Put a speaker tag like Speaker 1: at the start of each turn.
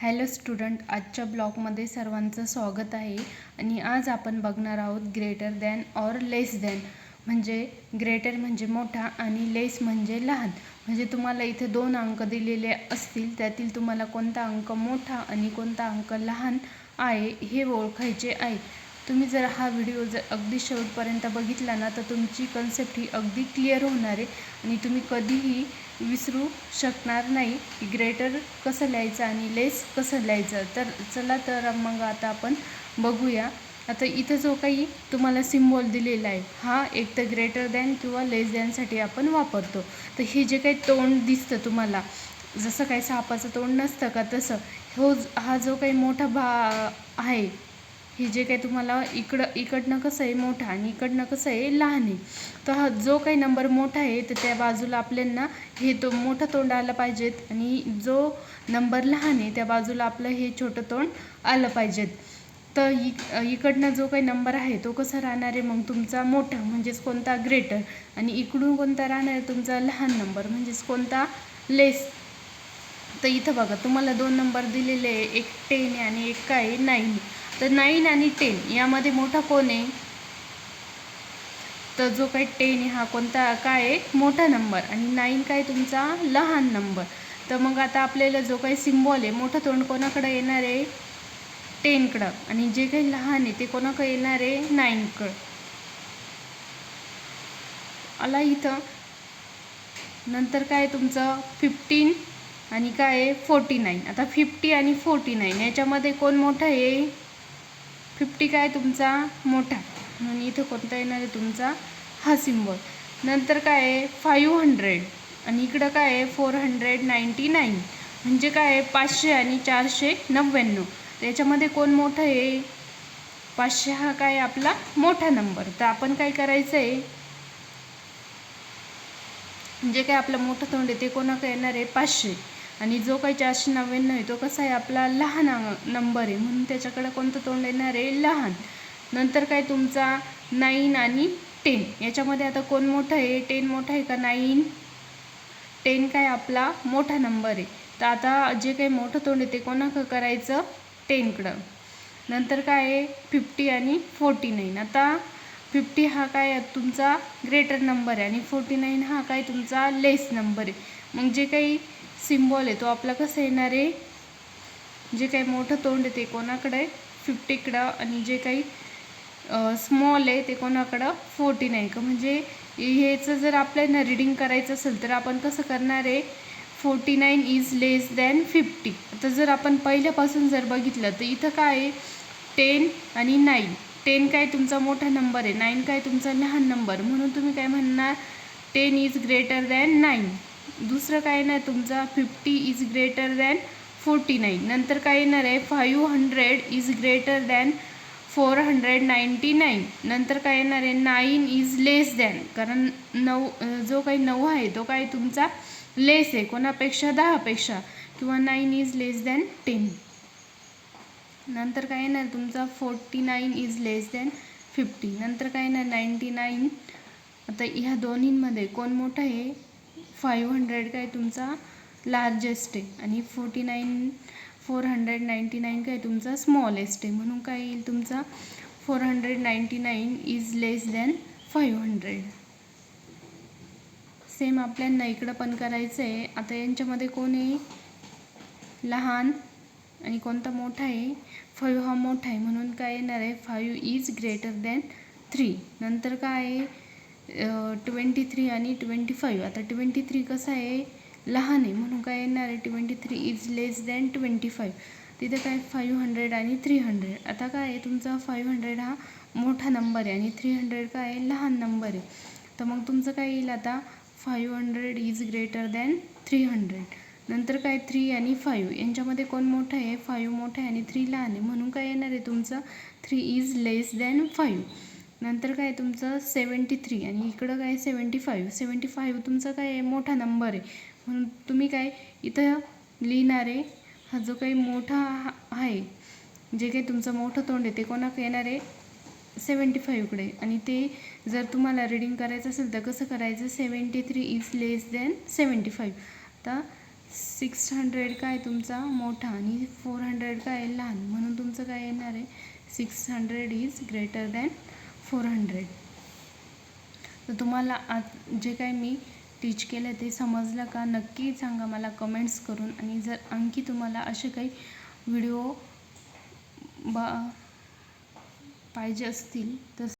Speaker 1: Hello student आजच्या ब्लॉगमध्ये सर्वांचं स्वागत आहे. आणि आज आपण बघणार आहोत greater than or less than. म्हणजे ग्रेटर म्हणजे मोठा आणि लेस म्हणजे लहान. म्हणजे तुम्हाला इथे दोन अंक दिलेले असतील त्यातील तुम्हाला कोणता अंक मोठा आणि कोणता अंक लहान आहे हे ओळखायचे आहे. तुम्ही जर हा व्हिडिओ जर अगदी शेवटपर्यंत बघितला ना तर तुमची कन्सेप्ट ही अगदी क्लिअर होणार आहे. आणि तुम्ही कधीही विसरू शकणार नाही. की ग्रेटर कसं लिहायचं आणि लेस कसं लिहायचं? तर चला तर मग आता आपण बघूया. आता इथं जो काही तुम्हाला सिम्बॉल दिलेला आहे हा एक तर ग्रेटर दॅन किंवा लेस दॅनसाठी आपण वापरतो. तर हे जे काही तोंड दिसतं तुम्हाला जसं काही सापाचं तोंड नसतं का तसं हो हा जो काही मोठा भा आहे हे जे काही तुम्हाला इकडं इकडनं कसं आहे मोठा आणि इकडनं कसं आहे लहान आहे. तर हा जो काही नंबर मोठा आहे तर त्या बाजूला आपल्यांना हे तो मोठं तोंड आलं पाहिजेत आणि जो नंबर लहान आहे त्या बाजूला आपलं हे छोटं तोंड आलं पाहिजेत. तर इक इकडनं जो काही नंबर आहे तो कसा राहणार आहे? मग तुमचा मोठा म्हणजेच कोणता ग्रेटर आणि इकडून कोणता राहणार आहे तुमचा लहान नंबर? म्हणजेच कोणता लेस तर इथं बघा तुम्हाला दोन नंबर दिलेले आहे. एक टेन आहे आणि एक काय नाईन तर नाईन आणि टेन यामध्ये मोठा कोण आहे? तर जो काही टेन आहे हा कोणता? काय आहे? मोठा नंबर. आणि नाईन काय तुमचा? लहान नंबर. तर मग आता आपल्याला जो काही सिम्बॉल आहे मोठं तोंड कोणाकडे येणार आहे? टेनकडं. आणि जे काही लहान आहे ते कोणाकडे येणार आहे? नाईनकडं. आला इथं. नंतर काय तुमचं? फिफ्टीन. आणि काय आहे? Forty nine. आता फिफ्टी आणि फोर्टी नाईन याच्यामध्ये कोण मोठं आहे? फिफ्टी काय तुमचा? मोठा. म्हणून इथं कोणता येणार आहे तुमचा? हा सिम्बॉल नंतर काय आहे? Five hundred. आणि इकडं काय आहे? Four hundred ninety nine. म्हणजे काय आहे? पाचशे आणि चारशे नव्याण्णव. त्याच्यामध्ये कोण मोठं आहे? पाचशे हा काय आपला? मोठा नंबर. तर आपण काय करायचं आहे? जे काय आपलं मोठं तोंड आहे ते कोणाकडे येणार आहे? पाचशे. आणि जो काही चारशे नव्याण्णव आहे तो कसा आहे आपला लहान नंबर आहे. म्हणून त्याच्याकडे कोणतं तोंड येणार आहे? लहान. नंतर काय तुमचा नाईन आणि टेन याच्यामध्ये आता कोण मोठं आहे? टेन मोठं आहे का नाईन टेन काय आपला मोठा नंबर आहे. तर आता जे काही मोठं तोंड आहे ते कोणाक करायचं? टेनकडं नंतर काय आहे? फिफ्टी आणि फोर्टी नाईन आता फिफ्टी हा काय तुमचा ग्रेटर नंबर आहे आणि फोर्टी नाईन हा काय तुमचा लेस नंबर आहे. मग जे काही सिम्बॉल आहे तो आपला कसं येणार आहे? जे काही मोठं तोंड आहे ते कोणाकडं आहे? फिफ्टीकडं आणि जे काही स्मॉल आहे ते कोणाकडं? फोर्टी नाईन का म्हणजे ह्याचं जर आपल्याला रिडिंग करायचं असेल तर आपण कसं करणार आहे? Forty nine is less than fifty आता जर आपण पहिल्यापासून जर बघितलं तर इथं काय आहे? टेन आणि नाईन टेन काय तुमचा मोठा नंबर आहे नाईन काय तुमचा लहान नंबर म्हणून तुम्ही काय म्हणणार ten is greater than nine. दुसरं काय नाही तुमचा fifty is greater than forty nine. नंतर काय येणार आहे five hundred is greater than four hundred ninety nine. नंतर काय येणार आहे नाईन इज लेस दॅन. कारण नऊ जो काही नऊ आहे तो काय तुमचा लेस आहे. कोणापेक्षा दहापेक्षा किंवा nine is less than ten. नंतर काय येणार? तुमचा forty nine is less than fifty नंतर काय येणार? नाईंटी नाईन आता ह्या दोन्हींमध्ये कोण मोठं आहे? फाईव्ह हंड्रेड काय तुमचा लार्जेस्ट आहे. आणि forty nine four hundred ninety nine काय तुमचा स्मॉलेस्ट आहे. म्हणून काय येईल तुमचा? Four hundred ninety nine is less than five hundred same आपल्याला इकडं पण करायचं आहे आता यांच्यामध्ये कोण आहे? लहान आणि कोणता मोठा आहे? फायू हा मोठा आहे. म्हणून काय येणार आहे? Five is greater than three. नंतर काय आहे? ट्वेंटी थ्री आणि ट्वेंटी फाईव्ह. आता ट्वेंटी थ्री कसं आहे? लहान आहे. म्हणून काय येणार आहे? Twenty three is less than twenty five. तिथे काय? फाईव्ह हंड्रेड आणि थ्री हंड्रेड. आता काय आहे? तुमचा फाईव्ह हंड्रेड हा मोठा नंबर आहे आणि थ्री हंड्रेड काय आहे? लहान नंबर आहे. तर मग तुमचं काय येईल आता? Five hundred is greater than three hundred. नंतर काय थ्री आणि फाईव्ह यांच्यामध्ये कोण मोठं आहे? फाईव्ह मोठं आहे आणि थ्री लहान आहे. म्हणून काय येणार आहे तुमचं? Three is less than five नंतर काय तुमचं? सेवन्टी थ्री आणि इकडं काय सेवन्टी फाईव्ह सेवन्टी फाईव्ह तुमचा काय आहे? मोठा नंबर आहे. म्हणून तुम्ही काय इथं लिहिणार आहे हा जो काही मोठा आहे जे काही तुमचं मोठं तोंड आहे ते कोणाकडे येणार आहे? सेवन्टी फाईव्हकडे आणि ते जर तुम्हाला रीडिंग करायचं असेल तर कसं करायचं? Seventy three is less than seventy five आता सिक्स हंड्रेड काय तुमचा? मोठा आणि फोर हंड्रेड काय लहान? म्हणून तुमचं काय येणार आहे? Six hundred is greater than four hundred. तर तुम्हाला आज जे काय मी टीच केलं ते समजलं का? नक्की सांगा मला कमेंट्स करून. आणि जर आणखी तुम्हाला असे काही व्हिडिओ बा पाहिजे असतील तर